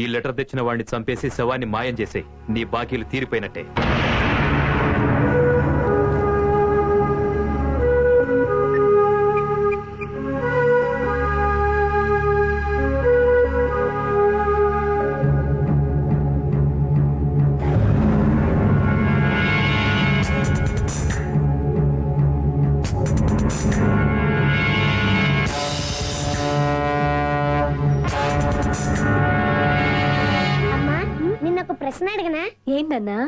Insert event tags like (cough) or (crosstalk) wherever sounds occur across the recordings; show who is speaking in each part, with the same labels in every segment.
Speaker 1: ఈ లెటర్ తెచ్చిన వాడిని చంపేసి శవాన్ని మాయం చేసే నీ బాకీలు తీరిపోయినట్టే.
Speaker 2: ఏంటన్నా?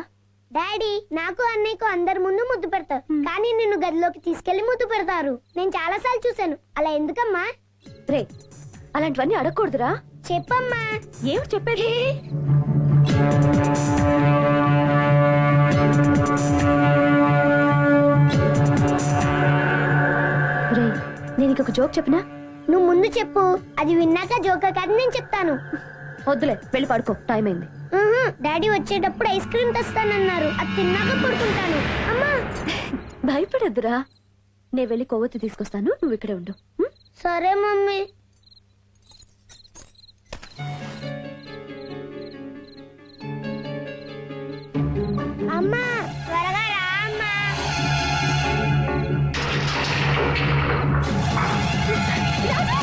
Speaker 3: డాడీ నాకు అన్నయ్యకు అందరి ముందు ముద్దు పెడతారు కానీ నిన్ను గదిలోకి తీసుకెళ్ళి ముద్దు పెడతారు. నేను చాలా సార్లు చూశాను. అలా ఎందుకమ్మా?
Speaker 2: రే అలాంటివన్నీ అడగకూడదురా.
Speaker 3: చెప్పమ్మా.
Speaker 2: ఏమి చెప్పేది? రే నేను ఇంకొక జోక్ చెప్పనా?
Speaker 3: నువ్వు ముందు చెప్పు. అది విన్నాక జోక కాదు నేను చెప్తాను.
Speaker 2: వద్దులే వెళ్ళి పడుకో. టైం అయింది.
Speaker 3: డాడీ వచ్చేటప్పుడు ఐస్ క్రీమ్ తెస్తానన్నారు. అది తిన్నాక పడుకుంటాను. అమ్మా!
Speaker 2: భయపడద్దురా. నేను వెళ్ళి కొవ్వొత్తి తీసుకొస్తాను. నువ్వు ఇక్కడే ఉండు?
Speaker 3: సరే మమ్మీ. అమ్మా త్వరగా రా అమ్మా. (laughs)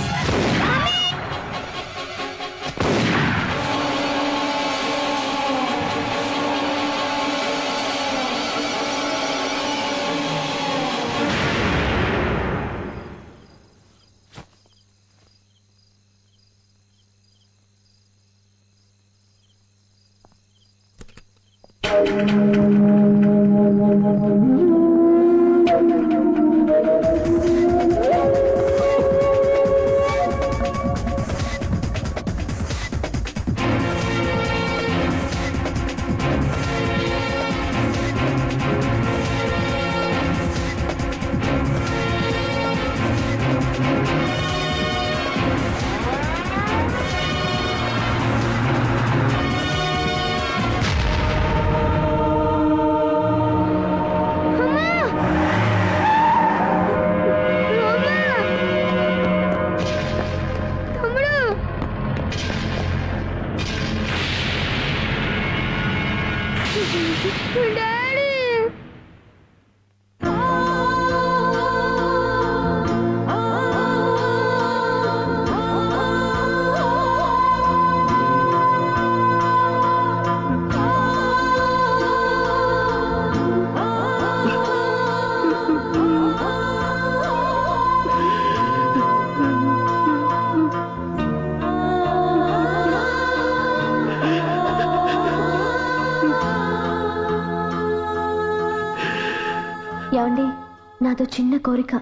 Speaker 2: చిన్న కోరిక.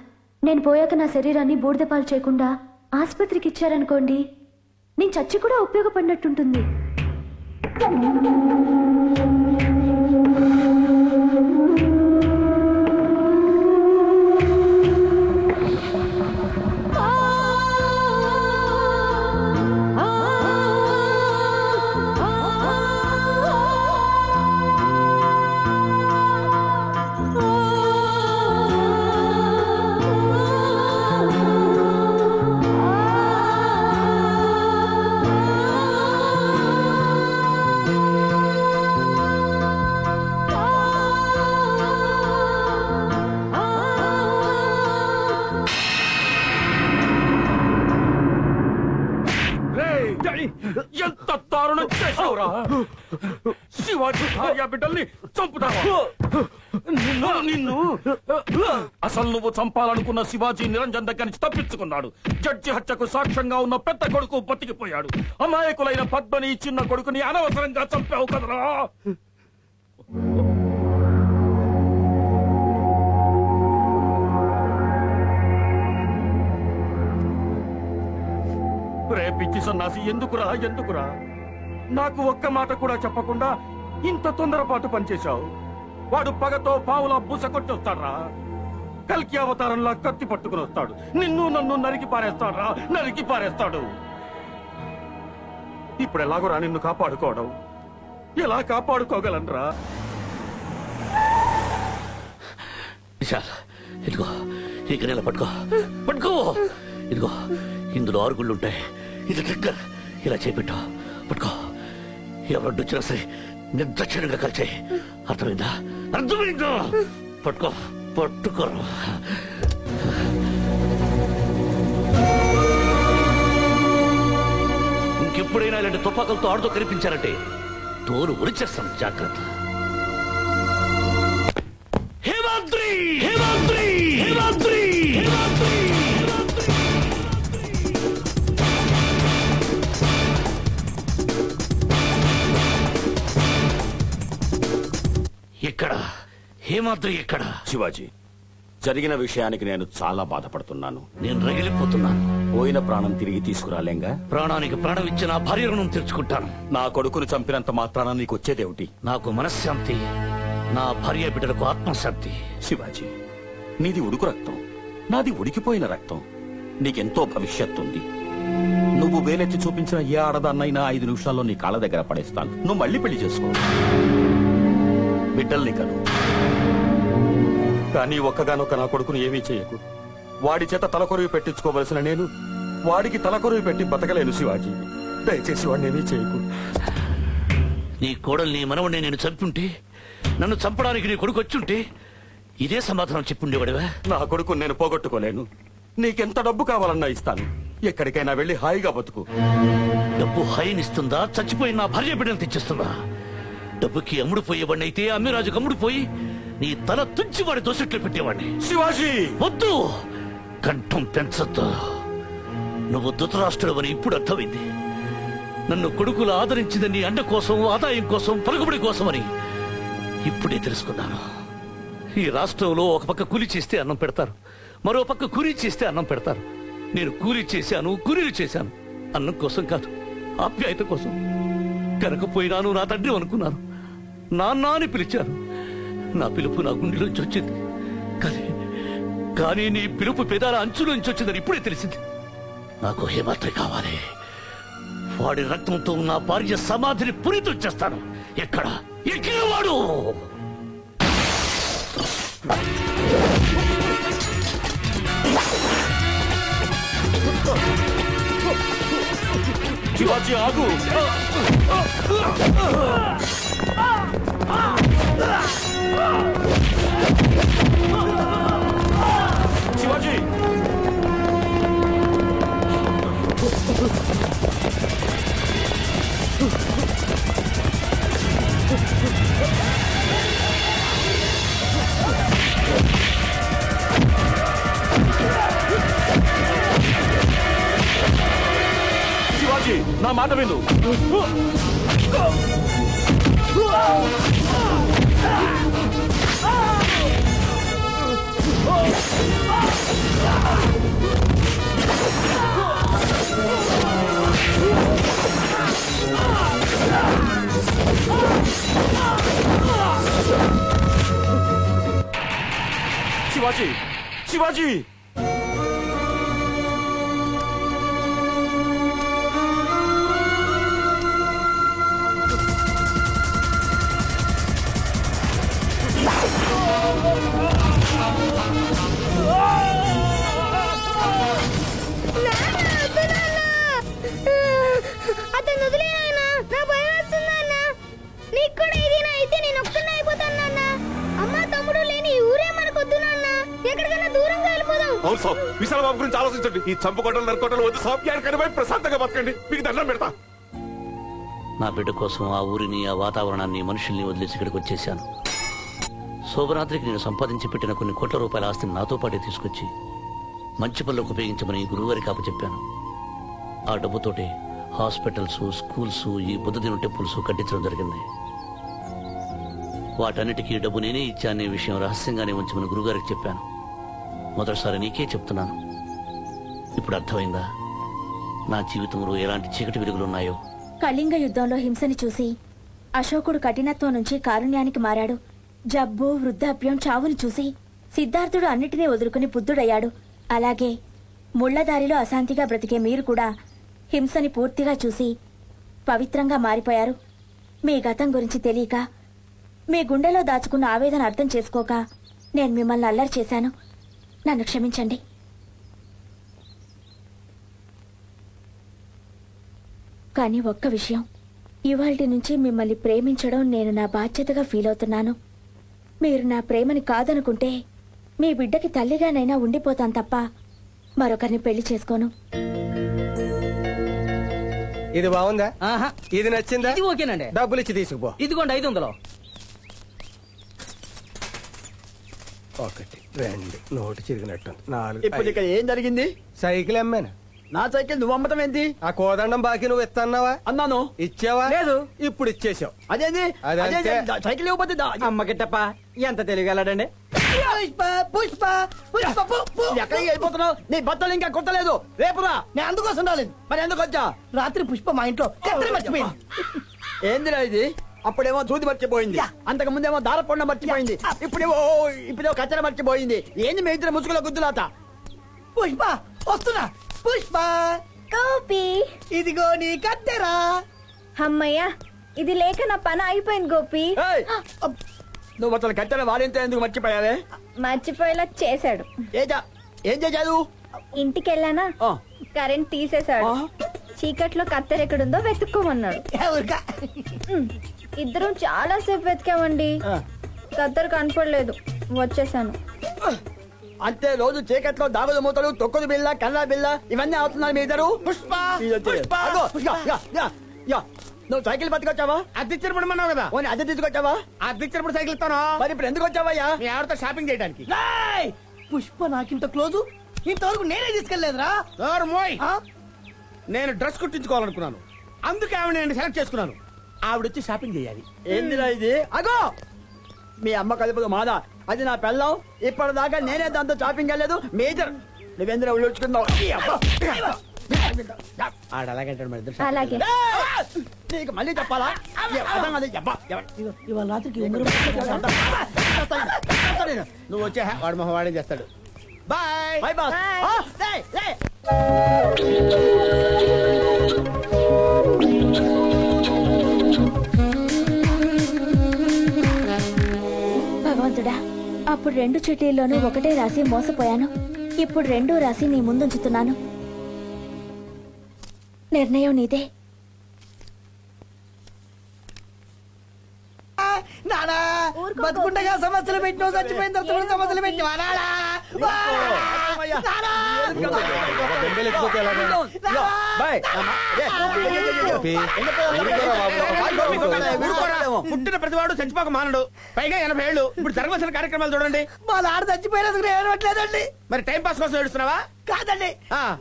Speaker 2: నేను పోయాక నా శరీరాన్ని బూడిదపాలు చేయకుండా ఆసుపత్రికి ఇచ్చారనుకోండి నేను చచ్చి కూడా ఉపయోగపడినట్టుంటుంది.
Speaker 4: భార్య బిడ్డల్ని చంపుతావా నిన్ను నిన్ను. అసలు నువ్వు చంపాలనుకున్న శివాజీ నిరంజన్ దగ్గర నుంచి తప్పించుకున్నాడు. జడ్జి హత్యకు సాక్ష్యంగా ఉన్న పెద్ద కొడుకు బతికిపోయాడు. అమాయకులైన పద్మని చిన్న కొడుకుని అనవసరంగా చంపావు కదరా. రే పిచ్చి సన్నాసి ఎందుకురా ఎందుకురా? నాకు ఒక్క మాట కూడా చెప్పకుండా ఇంత తొందరపాటు పనిచేశావు? వాడు పగతో పావులా బుస కొట్టొస్తాడ్రా. కల్కి అవతారంలా కత్తి పట్టుకుని వస్తాడు. నిన్ను నన్ను నరికి పారేస్తాడ్రా. నరికి పారేస్తాడు. ఇప్పుడు ఎలాగోరా నిన్ను కాపాడుకోవడం. ఎలా కాపాడుకోగలనరా?
Speaker 5: విశాల్ ఇదిగో ఈ గనేల పట్టుకో. పట్టుకో. ఇదిగో ఇందులో ఆరు గుళ్ళు ఉంటాయి. ఇది దగ్గర. ఇలా చేపెట్టు. పట్టుకో. ఎవరొడ్డు వచ్చినా సరే నిర్దక్షిణంగా కలిసే. అర్థమైందా? అర్థమైందా? పట్టుకో పట్టుకోరు ఇంకెప్పుడైనా ఇలాంటి తుపాకులతో ఆడుతూ కనిపించారంటే తోలు ఉరిచేస్తాను జాగ్రత్త. హేమాద్రి ఇక్కడ
Speaker 4: శివాజీ జరిగిన విషయానికి నేను చాలా బాధపడుతున్నాను.
Speaker 5: నేను రగిలిపోతున్నాను.
Speaker 4: పోయిన ప్రాణం తిరిగి తీసుకురాలేంగా?
Speaker 5: ప్రాణానికి ప్రాణం ఇచ్చి నా భార్య రుణం తెరుచుకుంటాను.
Speaker 4: నా కొడుకును చంపినంత మాత్రాన నీకు వచ్చేదేమిటి?
Speaker 5: నాకు మనశ్శాంతి నా భార్య బిడ్డలకు ఆత్మశాంతి.
Speaker 4: శివాజీ నీది ఉడుకు రక్తం నాది ఉడికిపోయిన రక్తం. నీకెంతో భవిష్యత్తు ఉంది. నువ్వు వేలెత్తి చూపించిన ఏ ఆడదాన్నైనా ఐదు నిమిషాల్లో నీ కాళ్ళ దగ్గర పడేస్తాను. నువ్వు మళ్ళీ పెళ్ళి చేసుకో. బిడ్డల్ని కను. కానీ ఒక్కగానొక్క నా కొడుకును ఏమీ చేయకు. వాడి చేత తలకొరివి పెట్టించుకోవలసిన నేను వాడికి తలకొరివి పెట్టి బతకలేను శివాజీ. దయచేసి వాడిని ఏమీ చేయకు.
Speaker 5: నీ కోడల్ని మనవడిని నేను చంపుంటే నన్ను చంపడానికి నీ కొడుకు వచ్చుంటే ఇదే సమాధానం చెప్పుండేవాడివా?
Speaker 4: నా కొడుకుని నేను పోగొట్టుకోలేను. నీకెంత డబ్బు కావాలన్నా ఇస్తాను. ఎక్కడికైనా వెళ్ళి హాయిగా బతుకు.
Speaker 5: డబ్బు హైనిస్తుందా? చచ్చిపోయిన నా భార్య బిడ్డను తెచ్చిస్తుందా? డబ్బుకి అమ్ముడు పోయేవాడిని అయితే అమ్మిరాజుకు అమ్ముడు పోయి నీ తల తుంచి వాడి దోసెట్లు పెట్టేవాడిని.
Speaker 4: శివాజీ!
Speaker 5: వద్దు! కంఠం పెంచొద్దు నువ్వు ధృతరాష్ట్రుడు అని ఇప్పుడు అర్థమైంది. నన్ను కొడుకులు ఆదరించింది నీ అండ కోసం ఆదాయం కోసం పలుకుబడి కోసమని ఇప్పుడే తెలుసుకున్నాను. ఈ రాష్ట్రంలో ఒక పక్క కూలి చేస్తే అన్నం పెడతారు మరో పక్క కూలీ చేస్తే అన్నం పెడతారు. నేను కూలీ చేశాను కూలీలు చేశాను. అన్నం కోసం కాదు ఆప్యాయత కోసం. కనకపోయినాను నా తండ్రి అనుకున్నాను. నాన్న అని పిలిచాను నా పిలుపు నా గుండెలోంచి వచ్చింది కానీ కానీ నీ పిలుపు పెదాల అంచులోంచి వచ్చిందని ఇప్పుడే తెలిసింది నాకు హేమాత్రి కావాలి వాడి రక్తంతో నా భార్య సమాధిని పురితం చేస్తాను ఎక్కడ ఎక్కడ వాడు
Speaker 4: శివాజీ ఆగు శివాజీ శివాజీ నా మాట విను. శివాజీ శివాజీ
Speaker 6: ఈ
Speaker 7: చంపుకోటలు నరుకోటలు వద్దు. సాబ్ ఎక్కడికైనా ప్రశాంతంగా బతకండి. మీకు దండం పెడతా.
Speaker 5: నా బిడ్డ కోసం ఆ ఊరిని ఆ వాతావరణాన్ని మనుషుల్ని వదిలేసి ఇక్కడికి వచ్చేసాను శోభరాత్రికి నేను సంపాదించి పెట్టిన కొన్ని కోట్ల రూపాయల ఆస్తిని నాతో పాటే తీసుకొచ్చి మంచి పనులకు ఉపయోగించమని గురువుగారికి అప్పచెప్పాను ఆ డబ్బుతోటే హాస్పిటల్స్ స్కూల్స్ ఈ బుద్ధదిన టెంపుల్స్ కట్టించడం జరిగింది. వాటన్నిటికీ డబ్బు నేనే ఇచ్చానే విషయం రహస్యంగానే ఉంచమని గురుగారికి చెప్పాను. మొదటిసారి నీకే చెప్తున్నాను. ఇప్పుడు అర్థమైందా? నా జీవితంలో ఎలాంటి చీకటి వెలుగులున్నాయో?
Speaker 8: కళింగ యుద్ధంలో హింసని చూసి అశోకుడు కఠినత్వం నుంచి కారుణ్యానికి మారాడు. జబ్బు వృద్ధాప్యం చావుని చూసి సిద్ధార్థుడు అన్నిటినీ వదులుకుని బుద్ధుడయ్యాడు. అలాగే ముళ్ళదారిలో అశాంతిగా బ్రతికే మీరు కూడా హింసని పూర్తిగా చూసి పవిత్రంగా మారిపోయారు. మీ గతం గురించి తెలియక మీ గుండెలో దాచుకున్న ఆవేదన అర్థం చేసుకోక నేను మిమ్మల్ని అల్లరి చేశాను. నన్ను క్షమించండి. కానీ ఒక్క విషయం. ఇవాల్టి నుంచి మిమ్మల్ని ప్రేమించడం నేను నా బాధ్యతగా ఫీల్ అవుతున్నాను. మీరు నా ప్రేమని కాదనుకుంటే మీ బిడ్డకి తల్లిగానైనా ఉండిపోతాను తప్ప మరొకరిని పెళ్ళి చేసుకోను.
Speaker 9: ఇది బాగుందా?
Speaker 10: ఆహా.
Speaker 9: ఇది నచ్చిందా?
Speaker 10: ఇది ఓకేనండి.
Speaker 9: డబ్బులు ఇచ్చి తీసుకుపో.
Speaker 10: ఇదిగోండి ఐదు వందలు
Speaker 9: ఒకటి రెండు నోటు చిరిగినట్టు నాలుగు
Speaker 11: ఇప్పుడు. ఇక్కడ ఏం జరిగింది?
Speaker 9: సైకిల్ అమ్మాను.
Speaker 11: నా సైకిల్ నువ్వు అమ్మటం ఏంటి?
Speaker 9: ఆ కోదండం బాకీ నువ్వు ఇస్తున్నావా
Speaker 11: అన్నాను.
Speaker 9: ఇచ్చావా?
Speaker 11: లేదు.
Speaker 9: ఇప్పుడు ఇచ్చేసావు
Speaker 11: అదేంది. అదే సైకిల్ ఇవ్వకపోతే దా-
Speaker 10: అమ్మ గిట్టప్ప ఎంత తెలియగలడండి
Speaker 11: పుష్ప పుష్ప పుష్ప పు, పు. ఎక్కడికి వెళ్ళిపోతున్నావు? నీ బట్టలు ఇంకా కుట్టలేదు. రేపురా నేను అందుకోసం రాలేదు. మరి ఎందుకు వచ్చా? రాత్రి పుష్ప మా ఇంట్లో మర్చిపోయింది. ఏందిరా ఇది? అప్పుడేమో దూది మర్చిపోయింది. అంతకు ముందేమో దారపొండ మర్చిపోయింది. ఇప్పుడేమో ఇప్పుడేమో కచ్చర మర్చిపోయింది. ఏంది మీ ఇద్దరు ముసుగుల గుద్దులాత పుష్ప వస్తున్నా. పుష్ప!
Speaker 6: గోపి!
Speaker 11: ఇదిగో నీ కత్తెరా!
Speaker 6: అమ్మయ్యా ఇది లేక నా పని అయిపోయింది గోపి.
Speaker 11: ఏయ్! నువ్వు అసలు కట్టెల వాడింత ఎందుకు మర్చిపోయావే?
Speaker 6: మర్చిపోయేలా చేశాడు.
Speaker 11: ఏం చే- ఏం చేశావు
Speaker 6: ఇంటికి వెళ్ళానా
Speaker 11: ఆ.
Speaker 6: కరెంట్ తీసేశాడు.
Speaker 11: ఆ.
Speaker 6: చీకట్లో కత్తెర ఎక్కడుందో వెతుక్కోమన్నాడు. ఉమ్, ఇద్దరం చాలా సేపు వెతికామండి.
Speaker 11: ఆ.
Speaker 6: కత్తెర కనపడలేదు. వచ్చేసాను.
Speaker 11: అంతే రోజు చీకట్లో దాగుడు మూతలు తొక్కుడు బిళ్ళ కన్నా బిళ్ళ ఇవన్నీ అవుతున్నారు మీ ఇద్దరు. పుష్ప! నువ్వు సైకిల్ పట్టుకొచ్చావా?
Speaker 12: అద్దెచ్చినప్పుడు మన్నావు కదా.
Speaker 11: ఓని అద్దె తీసుకొచ్చావా?
Speaker 12: అద్దెచ్చినప్పుడు సైకిల్ ఇస్తాను?
Speaker 11: మరి ఇప్పుడు ఎందుకు వచ్చావయ్యా?
Speaker 12: మీ ఆవిడతో షాపింగ్ చేయడానికి.
Speaker 11: పుష్ప నాకింత క్లోజు. ఇంతవరకు నేనే తీసుకెళ్ళేదురా
Speaker 12: ఎవరు మోయ్! నేను డ్రెస్ కుట్టించుకోవాలనుకున్నాను. అందుకే ఆవిడ నేను సెలెక్ట్ చేసుకున్నాను. ఆవిడ వచ్చి షాపింగ్ చేయాలి.
Speaker 11: ఏందిరా ఇది? అగో! మీ అమ్మ కలుపుదు మాదా అది నా పెళ్ళం. ఇప్పటిదాకా నేనే దాంతో షాపింగ్ వెళ్ళలేదు. మేజర్
Speaker 12: ఆడ అలాగంటాడు మరి ఇద్దరు
Speaker 6: అలాగే.
Speaker 11: నీకు మళ్ళీ చెప్పాలా? ఏ, అర్థం కాదు. అబ్బా, ఎవ- ఇవాళ రాత్రికి ఉంగరం
Speaker 12: నువ్వు వచ్చే వాడు మొహం వాడే చేస్తాడు. Bye
Speaker 11: bye boss
Speaker 6: Bye.
Speaker 11: ఆ, లే, లే.
Speaker 8: అప్పుడు రెండు చిట్టీల్లోనూ ఒకటే రాసి మోసపోయాను. ఇప్పుడు రెండూ రాసి నీ ముందుంచుతున్నాను. నిర్ణయం నీదే.
Speaker 11: నానా బతుకుండగా సమస్యలు పెట్టినావు చచ్చిపోయిన తర్వాత కూడా సమస్యలు పెట్టినావా?
Speaker 12: పుట్టిన ప్రతివాడు చచ్చిపోక మానడు పైగా ఎనభై ఏళ్ళు ఇప్పుడు జరగవలసిన కార్యక్రమాలు చూడండి
Speaker 11: మా నాన్న చచ్చిపోయినందుకు ఏడవట్లేదండి
Speaker 12: మరి టైం పాస్ కోసం ఏడుస్తున్నావా
Speaker 11: కాదండి.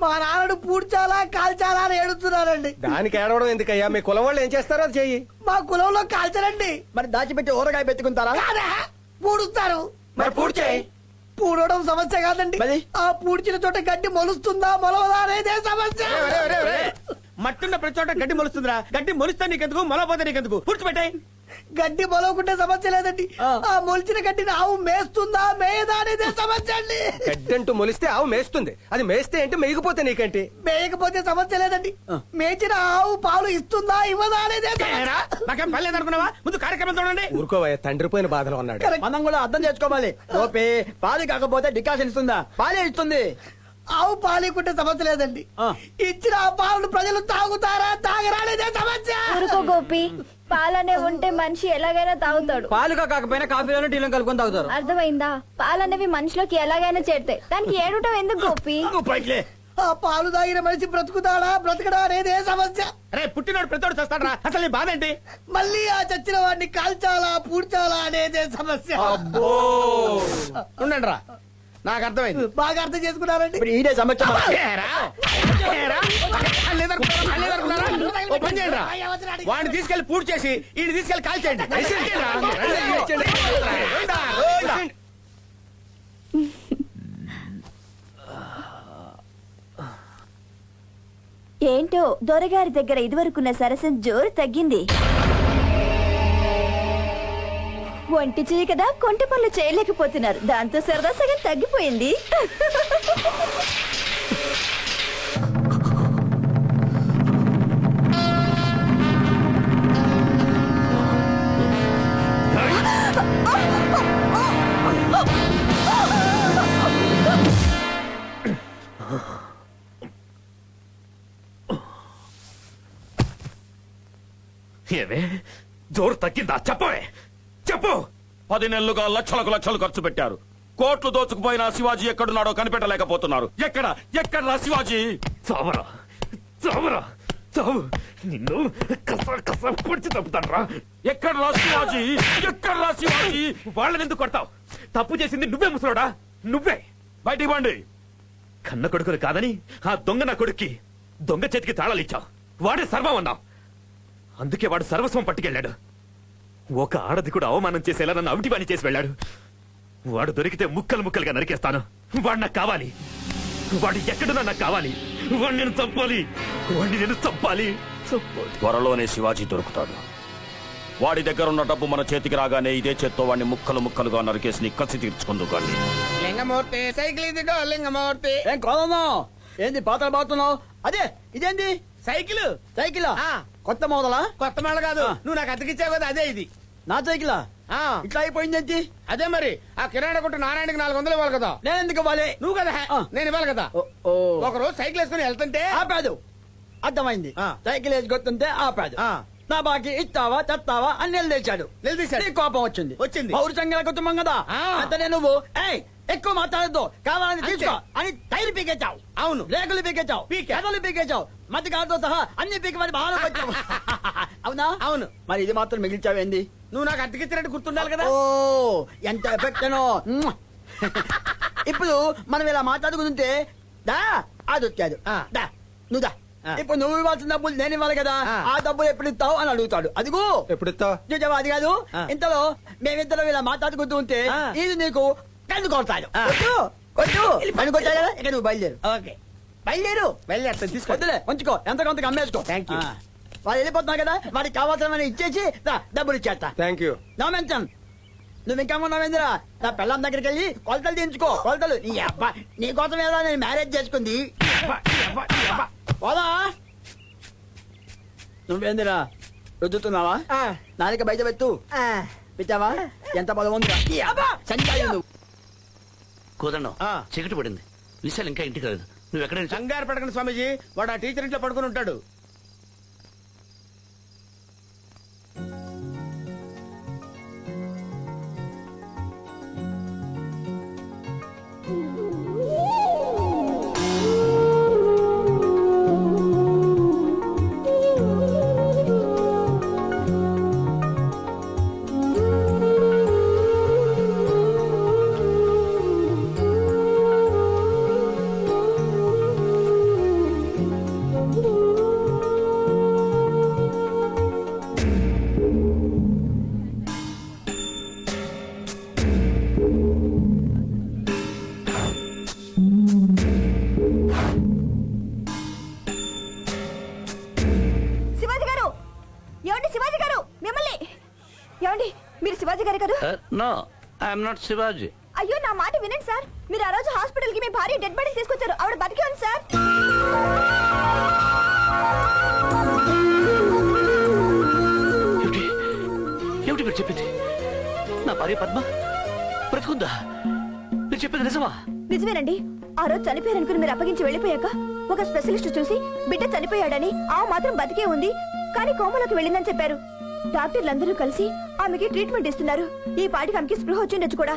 Speaker 11: మా నాన్నడు పూడ్చాలా కాల్చాలా అని ఏడుస్తున్నారండి
Speaker 9: దానికి ఏడవడం ఎందుకయ్యా మీ కులం వాళ్ళు ఏం చేస్తారో అది చెయ్యి
Speaker 11: మా కులంలో కాల్చరండి మరి దాచిపెట్టి ఊరగాయ పెట్టుకుంటారా పూడుస్తారు
Speaker 9: మరి పూర్తి చేయి
Speaker 11: పూడవడం సమస్య కాదండి.
Speaker 9: మరి?
Speaker 11: ఆ పూడ్చిన చోట గడ్డి మొలుస్తుందా? మొలవదా? అనేదే సమస్య.
Speaker 12: మట్టున్న ప్రతి చోట గడ్డి మొలుస్తుందిరా. గడ్డి మొలిస్తే నీకెందుకు? మొలపోతే నీకెందుకు? పూడ్చిపెట్టాయి.
Speaker 11: గడ్డి మొలవకుంటే సమస్య లేదండి. ఆ. మొలిచిన గడ్డిని ఆవు మేస్తుందా మేయదా అనేదే సమస్య అండి?
Speaker 9: గడ్డంటూ మొలిస్తే ఆవు మేస్తుంది. అది మేస్తే ఏంటి మేయకపోతే నీకేంటి?
Speaker 11: మేయకపోతే సమస్య లేదండి. మేచిన ఆవు పాలు ఇస్తుందా ఇవ్వదా అనేదే
Speaker 12: నాకేం ముందు కార్యక్రమం చూడండి.
Speaker 9: ఊరుకోవయ్యా తండ్రి పోయిన బాధలో ఉన్నాడు.
Speaker 11: మనం కూడా అర్థం చేసుకోవాలి. ఓపే పాలు కాకపోతే డికాషన్ ఇస్తుందా? పాలే ఇస్తుంది. ఆవు పాలికుంటే సమస్య లేదండి. ఇచ్చిన ఆ పాలను ప్రజలు తాగుతారా తాగరా అనేదే సమస్య?
Speaker 6: ఊరుకో గోపి. పాలనే ఉంటే మనిషి ఎలాగైనా తాగుతాడు.
Speaker 10: పాలుగా కాకపోయినా కాఫీలోనే టీలో కలుపుకొని తాగుతారు.
Speaker 6: అర్థమైందా? పాలనేవి మనిషిలోకి ఎలాగైనా చేరుతాయి. దానికి ఏడవటం ఎందుకు గోపి?
Speaker 12: పైకిలే.
Speaker 11: ఆ పాలు తాగిన మనిషి బ్రతుకుతాడా? బ్రతకడా అనేదే సమస్య?
Speaker 12: అరే పుట్టినోడు ప్రతివాడు చేస్తాడు అసలు నీ బాధ ఏంటి?
Speaker 11: మళ్ళీ ఆ చచ్చిన వాడిని కాల్చాలా పూడ్చాలా అనేదే సమస్య?
Speaker 12: ఉండండి రా నాకు అర్థమైంది.
Speaker 11: బాగా అర్థం చేసుకున్నారండి. ఈడే
Speaker 12: చేయండి రా. వాడిని తీసుకెళ్ళి పూర్తి చేసి ఈయన తీసుకెళ్ళి. పోయిందా? పోయిందా?
Speaker 8: ఏంటో దొరగారి దగ్గర ఇదివరకున్న సరసం జోరు తగ్గింది. వంటి చేయి కదా కొంట పనులు చేయలేకపోతున్నారు. దాంతో సరదా సగం తగ్గిపోయింది.
Speaker 1: ఏమే? జోరు తగ్గిందా? చెప్పవే. చెప్పు.
Speaker 4: పది నెలలుగా లక్షలకు లక్షలు ఖర్చు పెట్టారు. కోట్లు దోచుకుపోయిన శివాజీ ఎక్కడున్నాడో కనిపెట్టలేకపోతున్నారు. ఎక్కడ? ఎక్కడ శివాజీ?
Speaker 1: చావరా. చావరా. చావు. నిన్ను కస కస తప్పుతాడ్రా
Speaker 4: ఎక్కడ శివాజీ? ఎక్కడ శివాజీ?
Speaker 1: వాళ్ళని ఎందుకు కొడతావు? తప్పు చేసింది నువ్వే ముసలోడా? నువ్వే.
Speaker 4: బయటికి పండి.
Speaker 1: కన్న కొడుకులు కాదని ఆ దొంగ నా కొడుక్కి దొంగ చేతికి తాళాలు ఇచ్చావు. వాడే సర్వం అన్నావు. అందుకే వాడు సర్వస్వం పట్టుకెళ్ళాడు. ఒక ఆడది కూడా అవమానం చేసేలా నన్ను అవిటి పని చేసి వెళ్ళాడు. వాడు దొరికితే ముక్కలు ముక్కలుగా నరికేస్తాను. వాడు నాకు కావాలి. వాడు ఎక్కడున్నా నాకు కావాలి. వాడిని నేను చంపాలి. వాడిని నేను చంపాలి. చంపాలి.
Speaker 4: త్వరలోనే శివాజీ దొరుకుతాడు. వాడి దగ్గర ఉన్న డబ్బు మన చేతికి రాగానే ఇదే చేత్తో వాడిని ముక్కలు ముక్కలుగా నరికేసి నీ కసి తీర్చుకుందు కానీ
Speaker 12: లింగమూర్తి సైకిల్ ఇదిగో లింగమూర్తి.
Speaker 11: ఏం ఏంది పాత్ర బాగుతున్నావు? అదే ఇదేంది?
Speaker 12: సైకిల్.
Speaker 11: సైకిల్?
Speaker 12: ఆ.
Speaker 11: కొత్త మోదలా
Speaker 12: కొత్త మళ్ళ కాదు.
Speaker 11: ఆ.
Speaker 12: నువ్వు నాకు అతికిచ్చావు కదా అదే ఇది.
Speaker 11: నా సైకిలా?
Speaker 12: ఆ.
Speaker 11: ఇట్లా అయిపోయిందేంటి
Speaker 12: అదే మరి. ఆ కిరాణా కొట్టు నారాయణకి నాలుగు వందలు ఇవ్వాలి కదా.
Speaker 11: నేను ఎందుకు ఇవ్వాలి?
Speaker 12: నువ్వు కదా
Speaker 11: ఆ.
Speaker 12: నేను ఇవ్వాలి కదా.
Speaker 11: ఓ, ఓ.
Speaker 12: ఒక రోజు సైకిల్ వేసుకుని వెళ్తుంటే
Speaker 11: ఆపాదు. అర్థమైంది.
Speaker 12: ఆ.
Speaker 11: సైకిల్ వేసి కొత్తుంటే ఆపాదు.
Speaker 12: ఆ.
Speaker 11: నా బాకి ఇస్తావా తెస్తావా అని నిలదీశాడు.
Speaker 12: నిలదీశాడు.
Speaker 11: నీ కోపం వచ్చింది.
Speaker 12: వచ్చింది.
Speaker 11: పౌరుషంగా కుటుంబం కదా.
Speaker 12: ఆ.
Speaker 11: అంతనే నువ్వు. ఏయ్ ఎక్కువ మాట్లాడద్దు. కావాలని. తీసుకో. అని టైర్ పీకెచ్చావు
Speaker 12: అవును.
Speaker 11: రేకులు పీకెచ్చావు
Speaker 12: పీకే.
Speaker 11: పెదలు పీకెచ్చావు మధ్య కాదుతో సహా అన్ని పీకి మరి బాగా వచ్చావు (laughs) అవునా?
Speaker 12: అవును.
Speaker 11: మరి ఇది మాత్రం మిగిల్చావేంది
Speaker 12: నువ్వు నాకు అతికిచ్చినట్టు గుర్తుండాలి కదా.
Speaker 11: ఓ ఎంత ఎఫెక్ట్ (laughs) ఇప్పుడు మనం ఇలా మాట్లాడుకుంటుంటే దా అది వచ్చాడు. దా నువ్వు దా. ఇప్పుడు నువ్వు ఇవ్వాల్సిన డబ్బులు నేను ఇవ్వాలి కదా.
Speaker 12: ఆ.
Speaker 11: డబ్బులు ఎప్పుడు ఇస్తావు అని అడుగుతాడు. అదిగో.
Speaker 9: ఎప్పుడు ఇస్తావు
Speaker 11: అది కాదు. ఇంతలో మేమిద్దరం ఇలా మాట్లాడుకుంటూ ఉంటే. ఇది నీకు కళ్ళు కొడతాడు.
Speaker 12: ఆ.
Speaker 11: కొట్టు కొట్టు పని కొట్టాడు కదా ఇక నువ్వు బయలుదేరు.
Speaker 12: ఓకే.
Speaker 11: బయలుదేరు.
Speaker 12: వెళ్ళేస్తాను తీసుకో.
Speaker 11: వద్దులే. ఉంచుకో. ఎంత కొంత అమ్మేసుకో
Speaker 12: you.
Speaker 11: ఆ. వాళ్ళు వెళ్ళిపోతున్నారు కదా వాడికి కావాల్సిన ఇచ్చేసి దా, డబ్బులు ఇచ్చేస్తా.
Speaker 9: థ్యాంక్ యూ
Speaker 11: నో మెన్షన్ నువ్వు ఇంకా ఉన్నావేందిరా నా పిల్లం దగ్గరికి వెళ్ళి కొలతలు దించుకో కొలతలు. నీ అబ్బా నీ కోసం ఏదో నేను మ్యారేజ్ చేసుకుంది. పోదా? నువ్వేందిరా? రుద్దుతున్నావా? నాలుక బయట పెట్టు. పెట్టావా? ఎంత బలం ఉందిరా? అబ్బా, సంచాలి నువ్వు.
Speaker 5: కోదండం
Speaker 12: ఆ.
Speaker 5: చీకటి పడింది. విశాల్ ఇంకా ఇంటికి రాలేదు. నువ్వు ఎక్కడైనా చూ-
Speaker 12: కంగారు పడకండి స్వామీజీ. వాడు ఆ టీచర్ ఇంట్లో పడుకుని ఉంటాడు.
Speaker 5: ఐఎమ్ నాట్ శివాజీ
Speaker 8: అయ్యో నా మాట వినండి సార్. మీరు ఆ రోజు హాస్పిటల్కి మీ భార్య డెడ్ బాడీ తీసుకొచ్చారు. ఆవిడ బతికే ఉంది సార్?
Speaker 5: ఏమిటి? ఏమిటి మీరు చెప్పింది? నా భార్య పద్మ బ్రతుకుందా? మీరు చెప్పింది నిజమా?
Speaker 8: నిజమేనండి. ఆ రోజు చనిపోయారనుకుని మీరు అప్పగించి వెళ్ళిపోయాక ఒక స్పెషలిస్ట్ చూసి బిడ్డ చనిపోయాడని ఆ మాత్రం బతికే ఉంది కానీ కోమలోకి వెళ్ళిందని చెప్పారు. డాక్టర్లందరూ కలిసి ఆమెకి ట్రీట్మెంట్ ఇస్తున్నారు. ఈ పాటికి ఆమెకి స్పృహ వచ్చిండొచ్చు కూడా.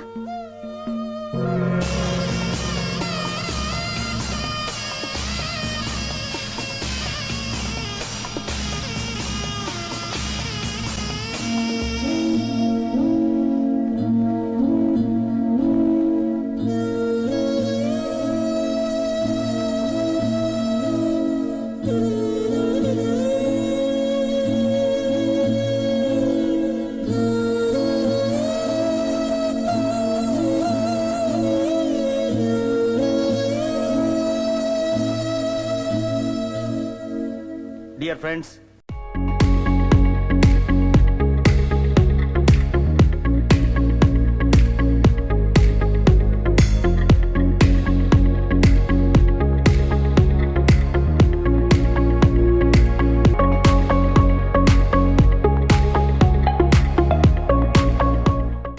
Speaker 12: dear friends,